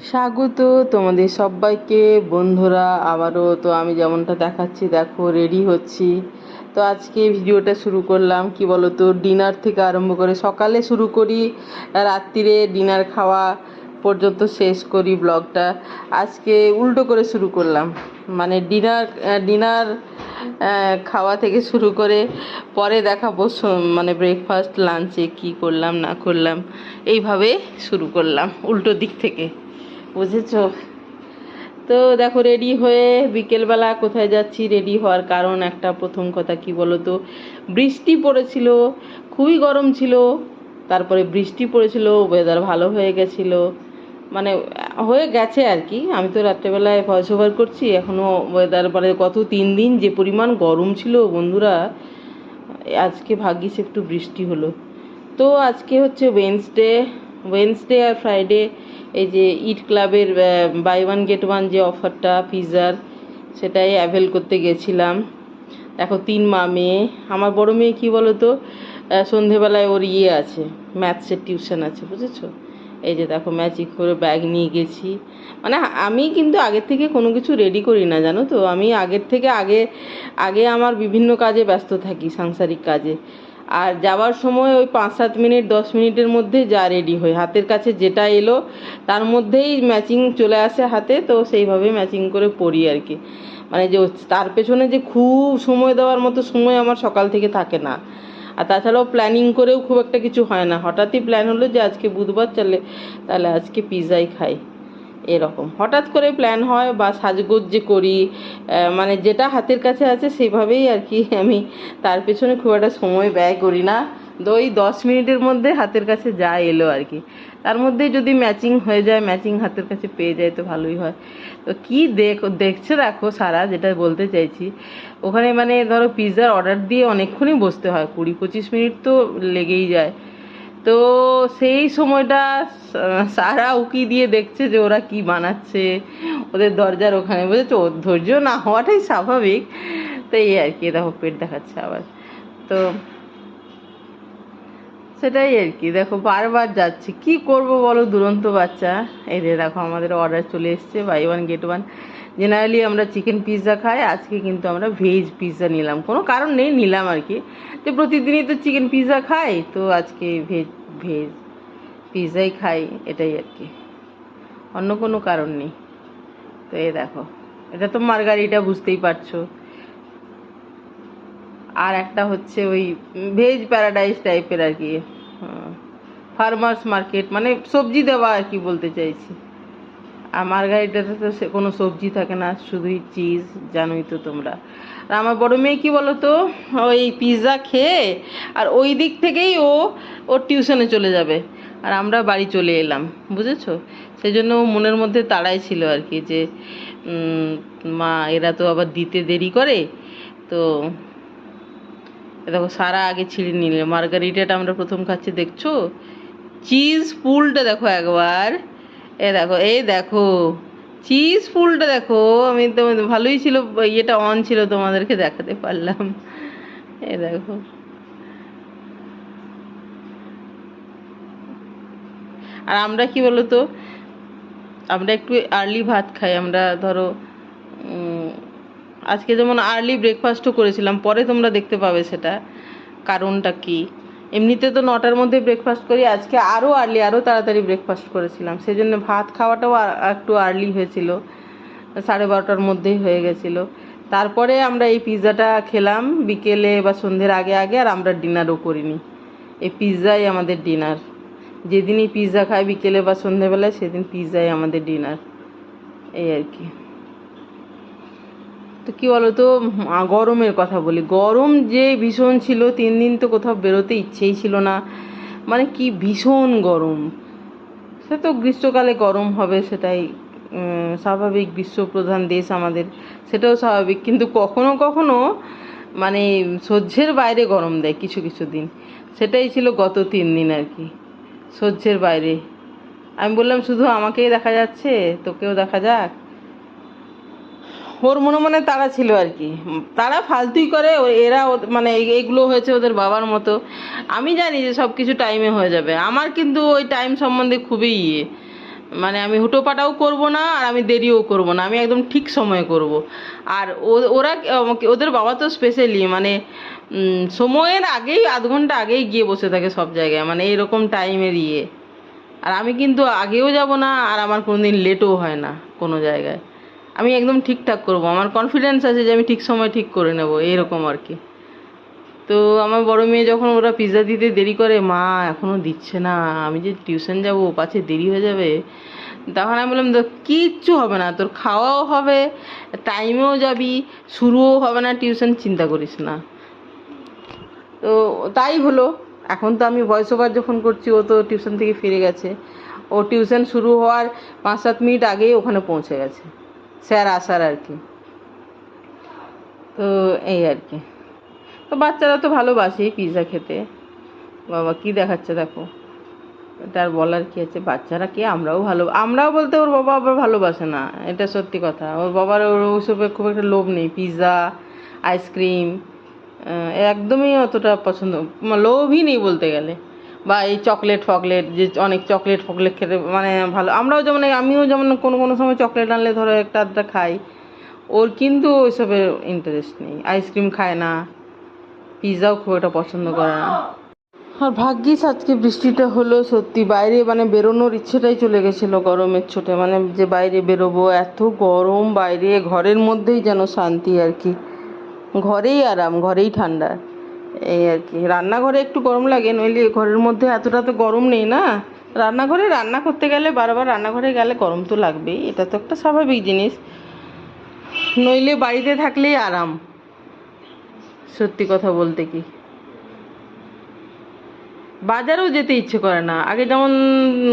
স্বাগত তোমাদের সবাইকে। বন্ধুরা, আবারও তো আমি যেমনটা দেখাচ্ছি, দেখো রেডি হচ্ছি। তো আজকে ভিডিওটা শুরু করলাম, কি বলো তো ডিনার থেকে আরম্ভ করে সকালে শুরু করি, রাত্রিরে ডিনার খাওয়া পর্যন্ত শেষ করি ব্লগটা আজকে উল্টো করে শুরু করলাম মানে ডিনার ডিনার খাওয়া থেকে শুরু করে পরে দেখাবো মানে ব্রেকফাস্ট লাঞ্চে কি করলাম, না করলাম, এইভাবে শুরু করলাম, উল্টো দিক থেকে। বুঝেছ? তো দেখো রেডি হয়ে বিকেলবেলা কোথায় যাচ্ছি? রেডি হওয়ার কারণ একটা, প্রথম কথা কি বলো তো বৃষ্টি পড়েছিল, খুবই গরম ছিল, তারপরে বৃষ্টি পড়েছিল ওয়েদার ভালো হয়ে গেছিল। মানে হয়ে গেছে আর কি। আমি তো রাত্রেবেলায় ভয়েস ওভার করছি এখনও ওয়েদার মানে গত তিন দিন যে পরিমাণ গরম ছিল বন্ধুরা, আজকে ভাগ্যিস একটু বৃষ্টি হলো। তো আজকে হচ্ছে ওয়েনসডে ওয়েনসডে আর ফ্রাইডে এই যে ইট ক্লাবের বাই ওয়ান গেট ওয়ান যে অফারটা পিজার সেটাই অ্যাভেল করতে গেছিলাম। দেখো, তিন মা মেয়ে। আমার বড় মেয়ে কী বলো তো সন্ধেবেলায় ওর ইয়ে আছে ম্যাথসের টিউশন আছে, বুঝেছ? এই যে দেখো ম্যাচিং করে ব্যাগ নিয়ে গেছি। মানে আমি কিন্তু আগের থেকে কোনো কিছু রেডি করি না, জানো তো? আমি আগের থেকে আগে আগে আমার বিভিন্ন কাজে ব্যস্ত থাকি, সাংসারিক কাজে। আর যাওয়ার সময় ওই পাঁচ সাত মিনিট, দশ মিনিটের মধ্যে যা রেডি হয়। হাতের কাছে যেটা এলো, তার মধ্যেই ম্যাচিং চলে আসে হাতে, তো সেইভাবে ম্যাচিং করে পরি আর কি। মানে যে তার পেছনে যে খুব সময় দেওয়ার মতো সময় আমার সকাল থেকে থাকে না। আর তাছাড়াও প্ল্যানিং করেও খুব একটা কিছু হয় না। হঠাৎই প্ল্যান হলো যে আজকে বুধবার, চলে তাহলে আজকে পিৎজাই খাই। এরকম। হঠাৎ করে প্ল্যান হয় বা সাজগোজ যে করি মানে যেটা হাতের কাছে আছে সেভাবেই আর কি আমি তার পেছনে খুব একটা সময় ব্যয় করি না। ওই দশ মিনিটের মধ্যে হাতের কাছে যা এলো আর কি। তার মধ্যে যদি ম্যাচিং হয়ে যায় ম্যাচিং হাতের কাছে পেয়ে যায় তো ভালোই হয়। তো কি দেখ, দেখছে দেখো সারা যেটা বলতে চাইছি। ওখানে মানে ধরো পিৎজার অর্ডার দিয়ে অনেকক্ষণই বসতে হয়। কুড়ি পঁচিশ মিনিট তো লেগেই যায়। তো সেই সময়টা সারা উকি দিয়ে দেখছে যে ওরা কি বানাচ্ছে, ওদের দরজার ওখানে বুঝেছ ধৈর্য না হওয়াটাই স্বাভাবিক। তো এই আর কি, দেখো পেট দেখাচ্ছে আবার। তো সেটাই আর কি, দেখো বারবার যাচ্ছে। কি করব বলো দুরন্ত বাচ্চা? যে দেখো আমাদের অর্ডার চলে এসছে buy one get one generally আমরা চিকেন পিৎজা খাই, আজকে কিন্তু আমরা ভেজ পিৎজা নিলাম। কোনো কারণ নেই, নিলাম আর কি। যে প্রতিদিনই তো চিকেন পিৎজা খাই, তো আজকে ভেজ ভেজ পিৎজাই খাই, এটাই আর কি। অন্য কোনো কারণ নেই। তো এ দেখো, এটা তো মার্গারিটা বুঝতেই পারছ। আর একটা হচ্ছে ওই ভেজ প্যারাডাইস টাইপের আর কি। ফার্মার্স মার্কেট মানে সবজি দেওয়া আর কি বলতে চাইছি। আর মার্গারিটাতে তো সে কোনো সবজি থাকে না, শুধুই চিজ জানোই তো তোমরা। আর আমার বড় মেয়ে কি বলো তো ওই পিৎজা খেয়ে আর ওই দিক থেকেই ও, ওর টিউশনে চলে যাবে। আর আমরা বাড়ি চলে এলাম, বুঝেছ? সেই জন্য ও মনের মধ্যে তাড়াই ছিল আর কি যে মা, এরা তো আবার দিতে দেরি করে, তো দেখো, সারা আগে ছিঁড়ে নিলে। মার্গারিটাটা আমরা প্রথম খাচ্ছি, দেখছ? চিজ ফুলটা দেখো একবার। এ দেখো, এই দেখো চিজ ফুলটা দেখো, আমি তো ভালোই ছিল, ইয়েটা অন ছিল তোমাদেরকে দেখাতে পারলাম। এ দেখো। আর আমরা কি বলো তো আমরা একটু আর্লি ভাত খাই, আমরা ধরো আজকে যেমন আর্লি ব্রেকফাস্টও করেছিলাম, পরে তোমরা দেখতে পাবে সেটা, কারণটা কি? এমনিতে তো নটার মধ্যে ব্রেকফাস্ট করি, আজকে আরও আর্লি আরও তাড়াতাড়ি ব্রেকফাস্ট করেছিলাম। সেই জন্য ভাত খাওয়াটাও একটু আর্লি হয়েছিল। সাড়ে বারোটার মধ্যেই হয়ে গেছিল। তারপরে আমরা এই পিৎজাটা খেলাম বিকেলে বা সন্ধ্যের আগে আগে, আর আমরা ডিনারও করিনি। এই পিৎজাই আমাদের ডিনার। যেদিনই পিৎজা খাই বিকেলে বা সন্ধ্যেবেলায়, সেদিন পিৎজাই আমাদের ডিনার। এই আর কি। তো কি বলতো আ, গরমের কথা বলি। গরম যে ভীষণ ছিল তিন দিন তো কোথাও বেরোতে ইচ্ছেই ছিল না। মানে কি ভীষণ গরম। সে তো গ্রীষ্মকালে গরম হবে সেটাই স্বাভাবিক বিশ্বপ্রধান দেশ আমাদের সেটাও স্বাভাবিক। কিন্তু কখনো কখনো মানে সহ্যের বাইরে গরম দেয় কিছু কিছু দিন। সেটাই ছিল গত তিন দিন আর কি সহ্যের বাইরে। আমি বললাম শুধু আমাকেই দেখা যাচ্ছে তোকেও দেখা যাক। ওর মনে মনে তারা ছিল আর কি। তারা ফালতুই করে এরা মানে এইগুলো হয়েছে ওদের বাবার মতো। আমি জানি যে সব কিছু টাইমে হয়ে যাবে। আমার কিন্তু ওই টাইম সম্বন্ধে খুবই ইয়ে। মানে আমি হুটোপাটাও করব না আর আমি দেরিও করব না। আমি একদম ঠিক সময়ে করব। আর ওরা, ওদের বাবা তো স্পেশালি মানে সময়ের আগেই, আধ ঘণ্টা আগেই গিয়ে বসে থাকে সব জায়গায়। মানে এরকম টাইমের ইয়ে। আর আমি কিন্তু আগেও যাব না, আর আমার কোনোদিন লেটও হয় না কোনো জায়গায়। আমি একদম ঠিকঠাক করব। আমার কনফিডেন্স আছে যে আমি ঠিক সময় ঠিক করে নেব এরকম আর কি। তো আমার বড় মেয়ে যখন ওরা পিৎজা দিতে দেরি করে মা এখনও দিচ্ছে না আমি যে টিউশন যাব পাছে দেরি হয়ে যাবে। তখন আমি বললাম "দেখ, কিচ্ছু হবে না তোর খাওয়াও হবে টাইমেও যাবি শুরুও হবে না টিউশন চিন্তা করিস না। তো তাই হলো। এখন তো আমি ভয়েস ওভার যখন করছি ও তো টিউশন থেকে ফিরে গেছে। ও টিউশন শুরু হওয়ার পাঁচ সাত মিনিট আগেই ওখানে পৌঁছে গেছে। স্যার আসার আর কি। তো এই আর কি। তো বাচ্চারা তো ভালোবাসেই পিৎজা খেতে। বাবা কি দেখাচ্ছে দেখো। এটা আর বলার কি আছে? বাচ্চারা কে আমরাও ভালো আমরাও বলতে ওর বাবা আবার ভালোবাসে না। এটা সত্যি কথা। ওর বাবার ওর ওইসবে খুব একটা লোভ নেই। পিৎজা আইসক্রিম একদমই অতটা পছন্দ লোভই নেই বলতে গেলে। বা এই চকলেট ফকলেট যে অনেক চকলেট ফকলেট খেতে মানে ভালো। আমরাও যেমন আমিও যেমন কোনো কোনো সময় চকলেট আনলে ধরো একটা আধটা খাই, ওর কিন্তু ওইসবে ইন্টারেস্ট নেই। আইসক্রিম খায় না পিৎজাও খুব একটা পছন্দ করে না। আর ভাগ্যিস আজকে বৃষ্টিটা হলো সত্যি, বাইরে মানে বেরোনোর ইচ্ছেটাই চলে গেছিল গরমের ছোটে মানে যে বাইরে বেরোবো, এত গরম বাইরে, ঘরের মধ্যেই যেন শান্তি আর কি। ঘরেই আরাম, ঘরেই ঠান্ডা। এই আর কি। রান্নাঘরে একটু গরম লাগে, নইলে ঘরের মধ্যে এতটা তো গরম নেই না। রান্নাঘরে রান্না করতে গেলে, বারবার রান্নাঘরে গেলে গরম তো লাগবেই, এটা তো একটা স্বাভাবিক জিনিস। নইলে বাড়িতে থাকলেই আরাম, সত্যি কথা বলতে কি। বাজারেও যেতে ইচ্ছে করে না। আগে যেমন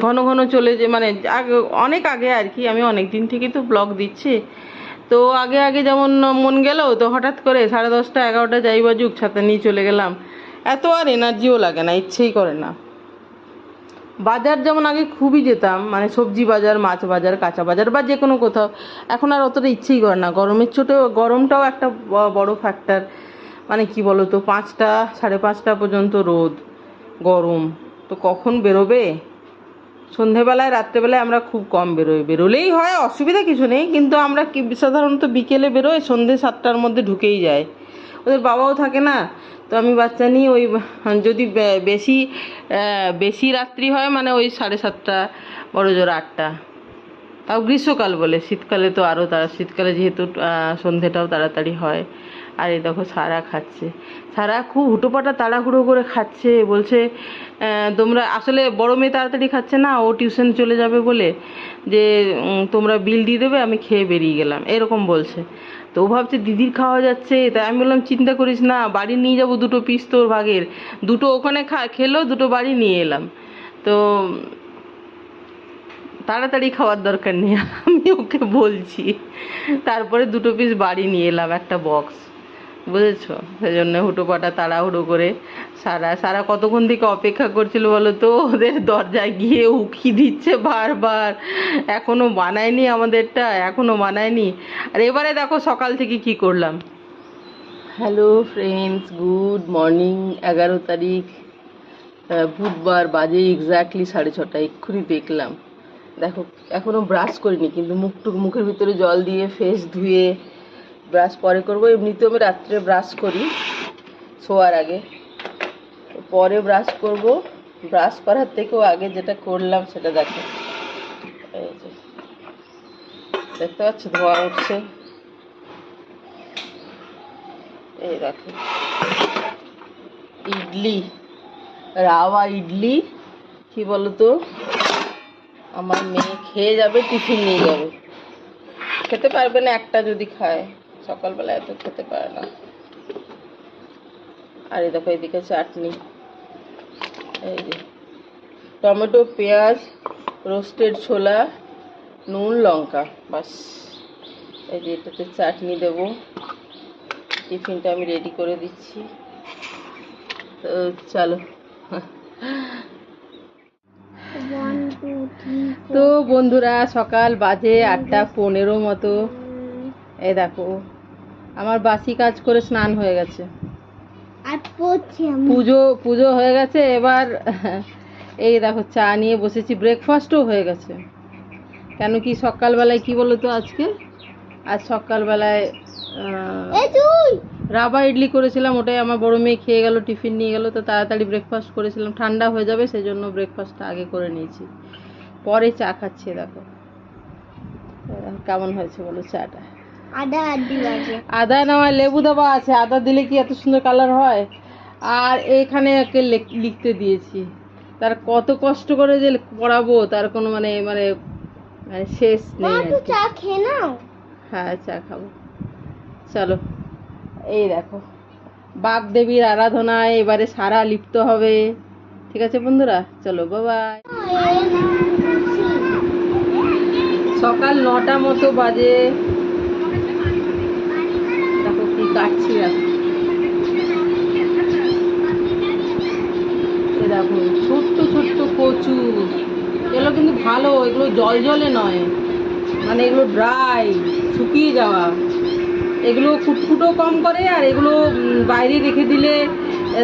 ঘন ঘন চলে যে মানে আগে, অনেক আগে আর কি, আমি অনেক দিন থেকেই তো ব্লগ দিচ্ছি। তো আগে আগে যেমন মন গেল, তো হঠাৎ করে সাড়ে দশটা, এগারোটা যাই বাজুক, ছাতা নিয়ে চলে গেলাম। এত আর এনার্জিও লাগে না, ইচ্ছেই করে না। বাজার যেমন আগে খুবই যেতাম মানে সবজি বাজার, মাছ বাজার, কাঁচা বাজার বা যে কোনো কোথাও, এখন আর অতটা ইচ্ছেই করে না। গরমের ছোটো, গরমটাও একটা বড় ফ্যাক্টর মানে কি বলো তো পাঁচটা, সাড়ে পাঁচটা পর্যন্ত রোদ, গরম। তো কখন বেরোবে? সন্ধেবেলায়, রাত্রেবেলায় আমরা খুব কম বেরোই। বেরোলেই হয়, অসুবিধা কিছু নেই, কিন্তু আমরা কি সাধারণত বিকেলে বেরোই, সন্ধে সাতটার মধ্যে ঢুকেই যায় ওদের বাবাও থাকে না, তো আমি বাচ্চা নিয়ে ওই, যদি বেশি বেশি রাত্রি হয় মানে ওই সাড়ে সাতটা, বড় জোর আটটা। তাও গ্রীষ্মকাল বলে, শীতকালে তো আরও তারা শীতকালে যেহেতু সন্ধেটাও তাড়াতাড়ি হয়। আর এই দেখো সারা খাচ্ছে। সারা খুব হুটোপাটা তাড়াহুড়ো করে খাচ্ছে, বলছে তোমরা আসলে বড় মেয়ে তাড়াতাড়ি খাচ্ছে না, ও টিউশন চলে যাবে বলে যে তোমরা বিল দিয়ে দেবে, আমি খেয়ে বেরিয়ে গেলাম। এরকম বলছে। তো ও ভাবছে, দিদির খাওয়া যাচ্ছে। তাই আমি বললাম, চিন্তা করিস না, বাড়ি নিয়ে যাব দুটো পিস তোর ভাগের। দুটো ওখানে খা, খেলো, দুটো বাড়ি নিয়ে এলাম। তো তাড়াতাড়ি খাওয়ার দরকার নেই, আমি ওকে বলছি। তারপরে দুটো পিস বাড়ি নিয়ে এলাম, একটা বক্স বুঝেছ? সেই জন্য হুটোপাটা তাড়াহুড়ো করে সারা সারা কতক্ষণ থেকে অপেক্ষা করছিল বলো তো? ওদের দরজায় গিয়ে উকি দিচ্ছে বারবার। এখনও বানায়নি আমাদেরটা, এখনও বানায়নি আর এবারে দেখো সকাল থেকে কি করলাম। হ্যালো ফ্রেন্ডস গুড মর্নিং এগারো তারিখ। বুধবার বাজে এক্স্যাক্টলি সাড়ে ছটা, এক্ষুনি দেখলাম। দেখো, এখনও ব্রাশ করিনি, কিন্তু মুখটুক মুখের ভিতরে জল দিয়ে ফেস ধুয়ে ব্রাশ পরে করব। এমনিতেও আমি রাত্রে ব্রাশ করি শোয়ার আগে। পরে ব্রাশ করব। ব্রাশ করার থেকেও আগে যেটা করলাম সেটা দেখো। দেখতে পাচ্ছ? ধোয়া উঠছে। এই দেখো। ইডলি। রাওয়া ইডলি। কি বলতো? আমার মেয়ে খেয়ে যাবে, টিফিন নিয়ে যাবে। খেতে পারবে না, একটা যদি খায়। সকালবেলা এত খেতে পারে না। আর এই দেখো এদিকে চাটনি। এই যে টমেটো পেঁয়াজ রোস্টেড ছোলা নুন লঙ্কা বাস। এই যে এটাতে চাটনি দেবো। টিফিনটা আমি রেডি করে দিচ্ছি। তো চলো। তো বন্ধুরা সকাল বাজে আটটা পনেরো মতো। এ দেখো। আমার বাসি কাজ করে স্নান হয়ে গেছে। পুজো পুজো হয়ে গেছে এবার এই দেখো চা নিয়ে বসেছি ব্রেকফাস্টও হয়ে গেছে। কেন কি সকালবেলায় কি বলো তো আজকে? আজ সকালবেলায় রাবা ইডলি করেছিলাম ওটাই আমার বড় মেয়ে খেয়ে গেল টিফিন নিয়ে গেল তো তাড়াতাড়ি ব্রেকফাস্ট করেছিলাম। ঠান্ডা হয়ে যাবে সেই জন্য ব্রেকফাস্টটা আগে করে নিয়েছি। পরে চা খাচ্ছি দেখো। কেমন হয়েছে বলো চাটা? আদা আদা নেওয়া লেবু দেওয়া আছে আদা দিলে কি এত সুন্দর কালার হয় আর এখানে একে লেখ- লিখতে দিয়েছি তার কত কষ্ট করে যে পড়াবো তার কোনো মানে মানে মানে শেষ নেই। চা খেয়ে নাও হ্যাঁ চা খাব চলো এই দেখো বাগদেবীর আরাধনায় এবারে সারা লিপ্ত হবে ঠিক আছে বন্ধুরা চলো বাবাই সকাল নটা মতো বাজে কাটছি দেখো এই দেখো, ছোট্ট ছোট্ট কচু। এগুলো কিন্তু ভালো, এগুলো জল জলে নয়। মানে এগুলো ড্রাই শুকিয়ে যাওয়া। এগুলো ফুটফুটো কম করে আর এগুলো বাইরে রেখে দিলে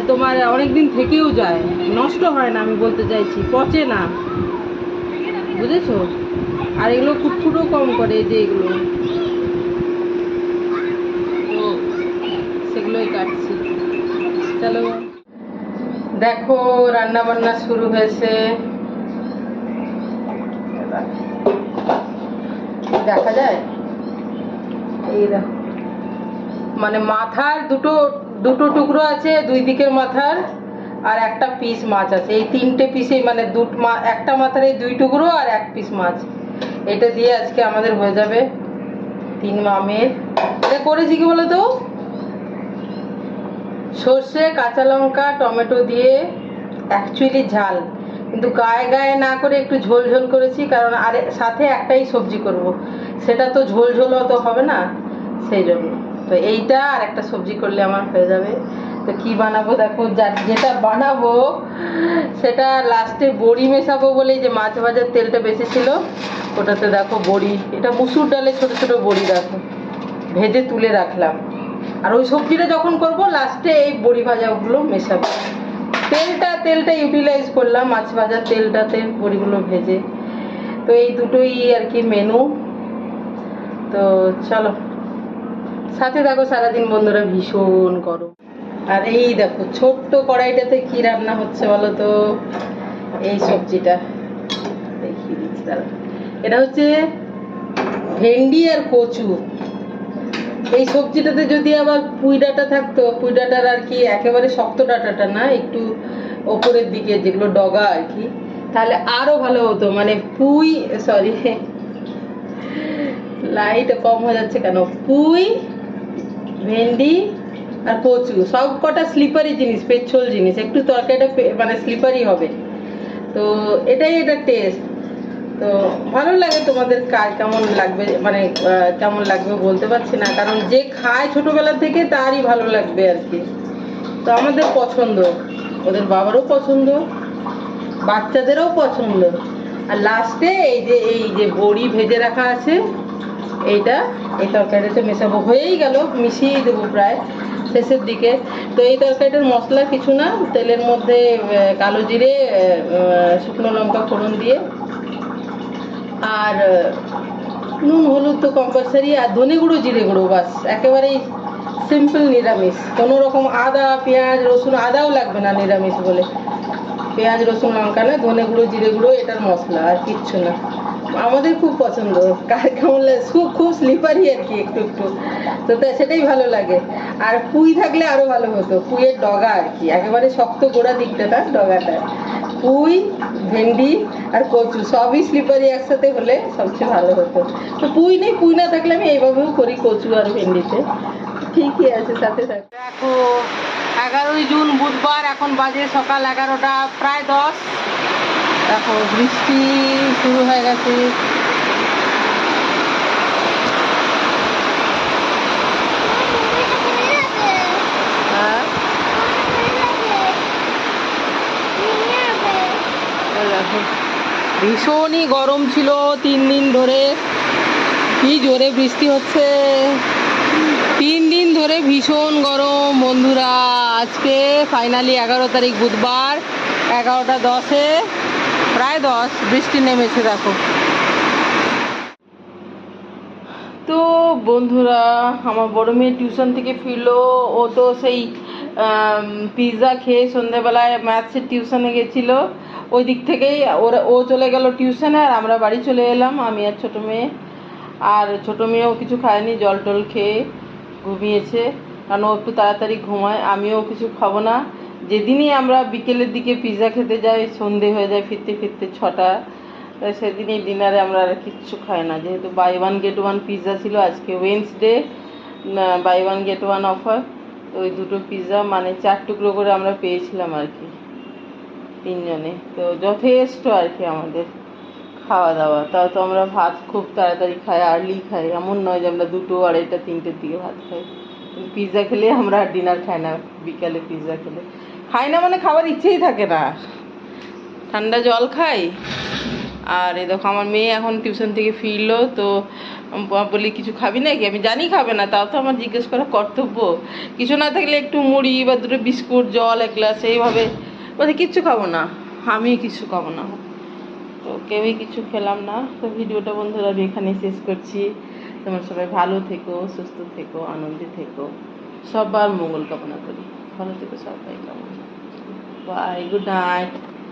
তোমার অনেক দিন থেকেও যায়। নষ্ট হয় না, আমি বলতে চাইছি, পচে না। বুঝেছ? আর এগুলো ফুটফুটো কম করে যে এগুলো তো সেগুলোই কাটছি চলো দেখো রান্না বান্না শুরু হয়েছে। দেখা যায়? এই দেখো। মানে মাথার দুটো দুটো টুকরো আছে, দুই দিকের মাথার, আর একটা পিস মাছ আছে। এই তিনটে পিসেই মানে দুট একটা মাথার এই দুই টুকরো আর এক পিস মাছ। এটা দিয়ে আজকে আমাদের হয়ে যাবে তিন মামের। এটা করেছি কি বলো তো সর্ষে, কাঁচা লঙ্কা, টমেটো দিয়ে অ্যাকচুয়ালি ঝাল। কিন্তু গায়ে গায়ে না করে একটু ঝোল ঝোল করেছি, কারণ আর সাথে একটাই সবজি করব। সেটা তো ঝোল ঝোল অত হবে না, সেই জন্য। তো এইটা আর একটা সবজি করলে আমার হয়ে যাবে। তো কি বানাবো দেখো, যা- যেটা বানাবো, সেটা লাস্টে বড়ি মেশাবো বলেই যে মাছ ভাজার তেলটা বেশি ছিল ওটাতে দেখো বড়ি। এটা মুসুর ডালে ছোট ছোট বড়ি দেখো। ভেজে তুলে রাখলাম। আর ওই সবজিটা যখন করব লাস্টে এই বড়ি ভাজাগুলো মেশাবো। তেলটা তেলটা ইউটিলাইজ করলাম, মাছ ভাজার তেলটাতে বড়িগুলো ভেজে। তো এই দুটোই আর কি মেনু তো চলো, সাথে দেখো সারাদিন বন্ধুরা, ভীষণ গরম। আর এই দেখো, ছোট্ট কড়াইটাতে কি রান্না হচ্ছে বলো তো? এই সবজিটা। দেখিয়ে দিচ্ছি দাঁড়া এটা হচ্ছে ভেন্ডি আর কচু। এই সবজিটাতে যদি আবার পুঁই ডাটা থাকতো, পুঁই ডাটার আর কি একেবারে শক্ত ডাঁটাটা না, একটু ওপরের দিকে যেগুলো ডগা আর কি, তাহলে আরও ভালো হতো। মানে পুঁই সরি লাইট কম হয়ে যাচ্ছে কেন? পুঁই, ভেন্ডি আর কচু, সব কটা স্লিপারি জিনিস পেচ্ছল জিনিস, একটু তরকারিটা মানে স্লিপারি হবে। তো এটাই এটা টেস্ট তো ভালো লাগে তোমাদের কার কেমন লাগবে? মানে কেমন লাগবে বলতে পারছি না, কারণ যে খায় ছোটবেলা থেকে তারই ভালো লাগবে আর কি। তো আমাদের পছন্দ, ওদের বাবারও পছন্দ, বাচ্চাদেরও পছন্দ। আর লাস্টে এই যে এই যে বড়ি ভেজে রাখা আছে, এইটা, এই তরকারিতে মেশাবো। হয়েই গেল, মিশিয়েই দেবো প্রায় শেষের দিকে। তো এই তরকারিটার মশলা কিছু না, তেলের মধ্যে কালো জিরে শুকনো লঙ্কা ফোড়ন দিয়ে আর নুন, হলুদ তো কম্পালসারি আর ধনে গুঁড়ো, জিরে গুঁড়ো, বাস। একেবারেই সিম্পল নিরামিষ। কোনো রকম আদা, পেঁয়াজ, রসুন, আদাও লাগবে না নিরামিষ বলে। পেঁয়াজ, রসুন, লঙ্কা না, ধনে গুঁড়ো, জিরে গুঁড়ো, এটার মশলা, আর কিচ্ছু না। আমাদের খুব পছন্দ। কার কেমন লাগে? খুব খুব স্লিপারি আর কি একটু একটু। তো সেটাই ভালো লাগে। আর পুঁই থাকলে আরও ভালো হতো। পুঁইয়ের ডগা আর কি। একেবারে শক্ত গোড়া দিকটা না ডগাটা পুঁই, ভেন্ডি আর কচু, সবই স্লিপারি একসাথে হলে সবচেয়ে ভালো হতো। তো পুঁই নেই, পুঁই না থাকলে আমি এইভাবেও করি কচু আর ভেন্ডিতে। ঠিকই আছে, সাথে সাথে। দেখো, এগারোই জুন বুধবার, এখন বাজে সকাল এগারোটা, প্রায় দশ। দেখো, বৃষ্টি শুরু হয়ে গেছে হ্যাঁ এই দেখো। ভীষণই গরম ছিল তিন দিন ধরে। কি জোরে বৃষ্টি হচ্ছে। তিন দিন ধরে ভীষণ গরম। বন্ধুরা, আজকে ফাইনালি এগারো তারিখ বুধবার, এগারোটা দশে, প্রায় দশ, বৃষ্টি নেমেছে দেখো। তো বন্ধুরা, আমার বড় মেয়ে টিউশন থেকে ফিরলো। ও তো সেই পিৎজা খেয়ে সন্ধেবেলায় ম্যাথসের টিউশনে গেছিল। ওই দিক থেকেই ওরা ও চলে গেল টিউশনে আর আমরা বাড়ি চলে এলাম, আমি আর ছোটো মেয়ে। আর ছোটো মেয়েও কিছু খায়নি, জল টল খেয়ে ঘুমিয়েছে। কারণ ও একটু তাড়াতাড়ি ঘুমায়, আমিও কিছু খাব না। যেদিনই আমরা বিকেলের দিকে পিৎজা খেতে যাই, সন্ধে হয়ে যায় ফিরতে ফিরতে ছটা সেদিনই ডিনারে আমরা আর কিচ্ছু খাই না। যেহেতু buy one get one pizza ছিল, আজকে Wednesday buy one get one offer ওই দুটো পিৎজা মানে চার টুকরো করে আমরা পেয়েছিলাম আর কি। তিনজনে। তো যথেষ্ট আর কি আমাদের খাওয়া দাওয়া তাও তো আমরা ভাত খুব তাড়াতাড়ি খাই আর্লি খাই। এমন নয় যে আমরা দুটো আড়াইটা তিনটের দিকে ভাত খাই। পিৎজা খেলে আমরা ডিনার খাই না, বিকালে পিৎজা খেলে। খাই না মানে খাবার ইচ্ছেই থাকে না। ঠান্ডা জল খাই। আর এ দেখো, আমার মেয়ে এখন টিউশন থেকে ফিরলো, তো বলি কিছু খাবি নাকি? আমি, জানি খাবে না, তাও তো আমার জিজ্ঞেস করা কর্তব্য। কিছু না থাকলে একটু মুড়ি বা দুটো বিস্কুট, জল, এক গ্লাস এইভাবে বলছে কিচ্ছু খাব না। আমি কিছু খাব না। তো কেউই কিছু খেলাম না। তো ভিডিওটা বন্ধুরা আমি এখানে শেষ করছি। তোমার সবাই ভালো থেকো, সুস্থ থেকো, আনন্দে থেকো। সবার মঙ্গল কামনা করি। ভালো থেকো সবাই, কামনা? Bye good night